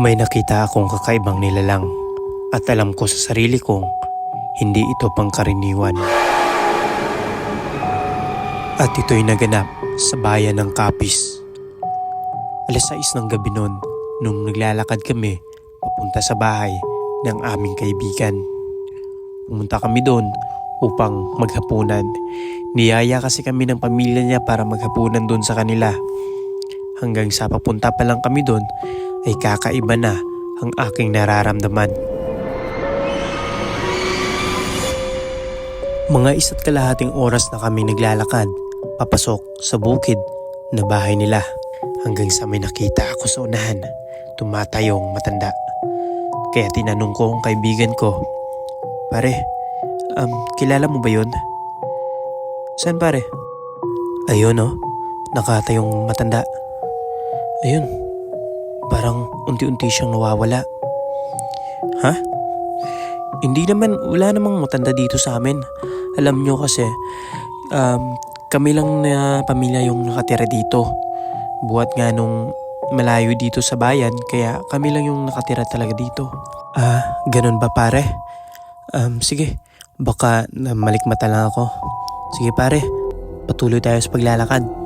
May nakita akong kakaibang nilalang at alam ko sa sarili kong hindi ito pangkaraniwan. At ito'y naganap sa bayan ng Kapis. Alas 6 ng gabi noon nung naglalakad kami papunta sa bahay ng aming kaibigan. Pumunta kami doon upang maghapunan. Niyaya kasi kami ng pamilya niya para maghapunan doon sa kanila. Hanggang sa papunta pa lang kami doon ay kakaiba na ang aking nararamdaman. Mga isa't kalahating oras na kami naglalakad papasok sa bukid na bahay nila hanggang sa may nakita ako sa unahan tumatayong matanda. Kaya tinanong ko ang kaibigan ko, Pare, um, kilala mo ba yun? Saan pare? Ayun oh, nakatayong matanda. Ayun, parang unti-unti siyang nawawala. Ha? Hindi naman, wala namang matanda dito sa amin. Alam nyo kasi, um, kami lang na pamilya yung nakatira dito. Buhat nga nung malayo dito sa bayan, kaya kami lang yung nakatira talaga dito. Ah, ganun ba pare? Um, sige, baka na malikmata lang ako. Sige pare, patuloy tayo sa paglalakad.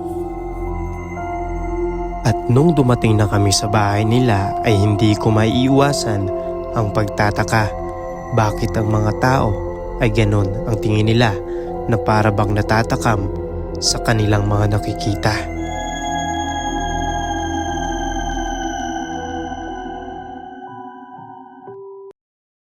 At nung dumating na kami sa bahay nila ay hindi ko maiiwasan ang pagtataka. Bakit ang mga tao ay ganon ang tingin nila na para bang natatakam sa kanilang mga nakikita.